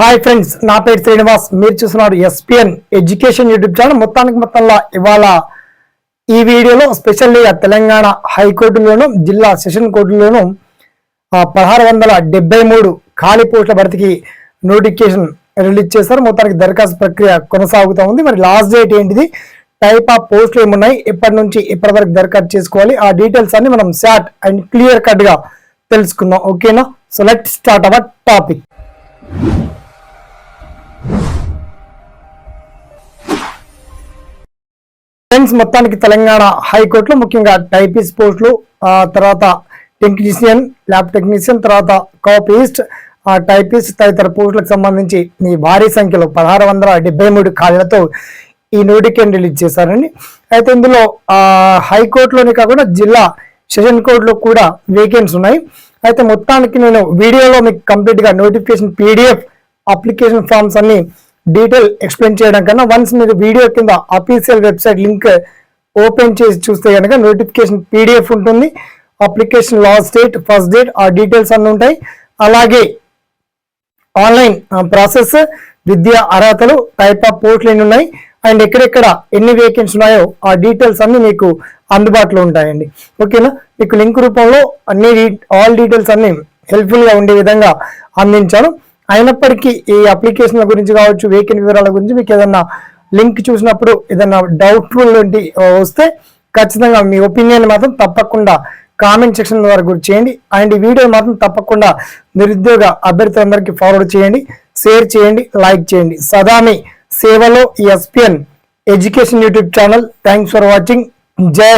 Hi friends నా పేరు శ్రీనివాస్. మీరు చూస్తున్నారు ఎస్పిఎన్ ఎడ్యుకేషన్ యూట్యూబ్ ఛానల్ మొత్తానికి మొత్తంలో ఇవాళ ఈ వీడియోలో స్పెషల్లీ తెలంగాణ హైకోర్టులోను జిల్లా సెషన్ కోర్టులోను పదహారు వందల డెబ్బై మూడు ఖాళీ పోస్టుల భర్తీకి నోటిఫికేషన్ రిలీజ్ చేశారు. మొత్తానికి దరఖాస్తు ప్రక్రియ కొనసాగుతూ ఉంది. మరి లాస్ట్ డేట్ ఏంటిది? టైప్ ఆఫ్ పోస్టులు ఏమున్నాయి? ఎప్పటి నుంచి ఎప్పటి వరకు దరఖాస్తు చేసుకోవాలి? ఆ డీటెయిల్స్ అన్ని మనం షార్ట్ అండ్ క్లియర్ కట్గా తెలుసుకుందాం. ఓకేనా? So let start our topic friends మొత్తానికి తెలంగాణ హైకోర్టులో ముఖ్యంగా టైపీస్ పోస్టులు తర్వాత టెక్నీషియన్ ల్యాబ్ టెక్నీషియన్ తర్వాత కాపీస్ట్ టైపీస్ తదితర పోస్టులకు సంబంధించి ఈ భారీ సంఖ్యలో పదహారు వందల డెబ్బై మూడు ఖాళీలతో ఈ నోటిఫికేషన్ రిలీజ్ చేశారండి. అయితే ఇందులో హైకోర్టులోనే కాకుండా జిల్లా సెషన్ కోర్టులో కూడా వేకెన్సీ ఉన్నాయి. అయితే మొత్తానికి నేను వీడియోలో మీకు కంప్లీట్గా నోటిఫికేషన్ పీడిఎఫ్ అప్లికేషన్ ఫామ్స్ అన్ని డీటెయిల్ ఎక్స్ప్లెయిన్ చేయడం కన్నా వన్స్ మీరు వీడియో కింద అఫీషియల్ వెబ్సైట్ లింక్ ఓపెన్ చేసి చూస్తే కనుక నోటిఫికేషన్ పీడిఎఫ్ ఉంటుంది. Application last date first date ఆ డీటెయిల్స్ అన్నీ ఉంటాయి. అలాగే ఆన్లైన్ ప్రాసెస్ విద్యా అర్హతలు టైప్ ఆఫ్ పోస్టులు ఎన్ని ఉన్నాయి అండ్ ఎక్కడెక్కడ ఎన్ని వేకెన్సీ ఉన్నాయో ఆ డీటెయిల్స్ అన్ని మీకు అందుబాటులో ఉంటాయండి. ఓకేనా మీకు లింక్ రూపంలో అన్ని ఆల్ డీటెయిల్స్ అన్ని హెల్ప్ఫుల్గా ఉండే విధంగా అందించాను. అయినప్పటికీ ఈ అప్లికేషన్ల గురించి కావచ్చు వేకెన్ వివరాల గురించి మీకు ఏదన్నా లింక్ చూసినప్పుడు ఏదన్నా డౌట్ఫుల్ ఏంటి వస్తే ఖచ్చితంగా మీ ఒపీనియన్ మాత్రం తప్పకుండా కామెంట్ సెక్షన్ ద్వారా గురి చేయండి. అండ్ ఈ వీడియో మాత్రం తప్పకుండా నిరుద్యోగ అభ్యర్థులందరికీ ఫార్వర్డ్ చేయండి షేర్ చేయండి లైక్ చేయండి. సదా మీ సేవలో SPN education YouTube channel thanks for watching జై